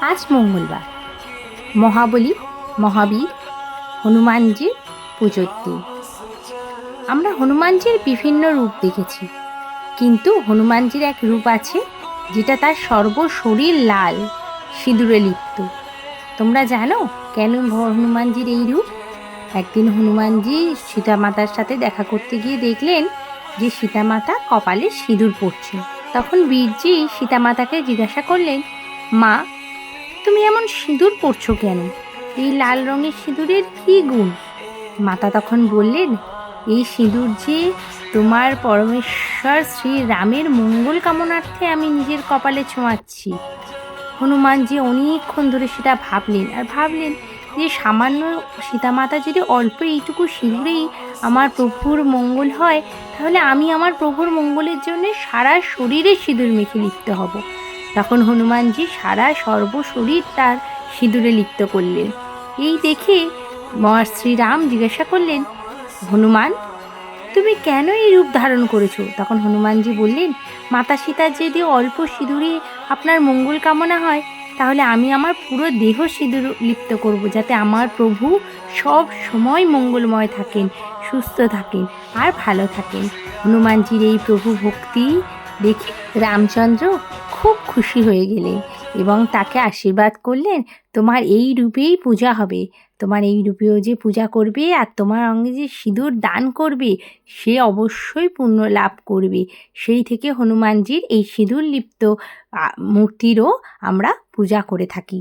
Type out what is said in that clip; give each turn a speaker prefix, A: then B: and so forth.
A: আজ মঙ্গলবার। মহাবলী, মহাবীর, হনুমানজির পুজোর দিন। আমরা হনুমানজির বিভিন্ন রূপ দেখেছি। কিন্তু হনুমানজির এক রূপ আছে, যেটা তার সর্ব শরীর লাল, সিঁদুরে লিপ্ত। তোমরা জানো কেন হনুমানজির এই রূপ? একদিন হনুমানজি সীতা মাতার সাথে দেখা করতে গিয়ে দেখলেন যে সীতা মাতা কপালে সিঁদুর পড়ছে। তখন বীরজি সীতা মাতাকে জিজ্ঞাসা করলেন, মা তুমি এমন সিঁদুর পরছো কেন? এই লাল রঙের সিঁদুরের কী গুণ? মাতা তখন বললেন, এই সিঁদুর যে তোমার পরমেশ্বর শ্রী রামের মঙ্গল কামনার্থে আমি নিজের কপালে ছোঁয়াচ্ছি। হনুমান যে অনেকক্ষণ ধরে সেটা ভাবলেন আর ভাবলেন যে সামান্য সীতামাতা যদি অল্প এইটুকু সিঁদুরেই আমার প্রভুর মঙ্গল হয়, তাহলে আমি আমার প্রভুর মঙ্গলের জন্য সারা শরীরে সিঁদুর মেখে লিখতে হব। তখন হনুমানজি সারা সর্বশরীর তার সিঁদুরে লিপ্ত করলেন। এই দেখে শ্রীরাম জিজ্ঞাসা করলেন, হনুমান, তুমি কেন এই রূপ ধারণ করেছ? তখন হনুমানজি বললেন, মাতা সীতার যদি অল্প সিঁদুরে আপনার মঙ্গল কামনা হয়, তাহলে আমি আমার পুরো দেহ সিঁদুর লিপ্ত করব, যাতে আমার প্রভু সব সময় মঙ্গলময় থাকেন, সুস্থ থাকেন আর ভালো থাকেন। হনুমানজির এই প্রভু ভক্তি দেখে রামচন্দ্র খুব খুশি হয়ে গেলেন এবং তাকে আশীর্বাদ করলেন, তোমার এই রূপেই পূজা হবে। তোমার এই রূপেও যে পূজা করবে আর তোমার অঙ্গে যে সিঁদুর দান করবে, সে অবশ্যই পুণ্য লাভ করবে। সেই থেকে হনুমানজির এই সিঁদুর লিপ্ত মূর্তিরও আমরা পূজা করে থাকি।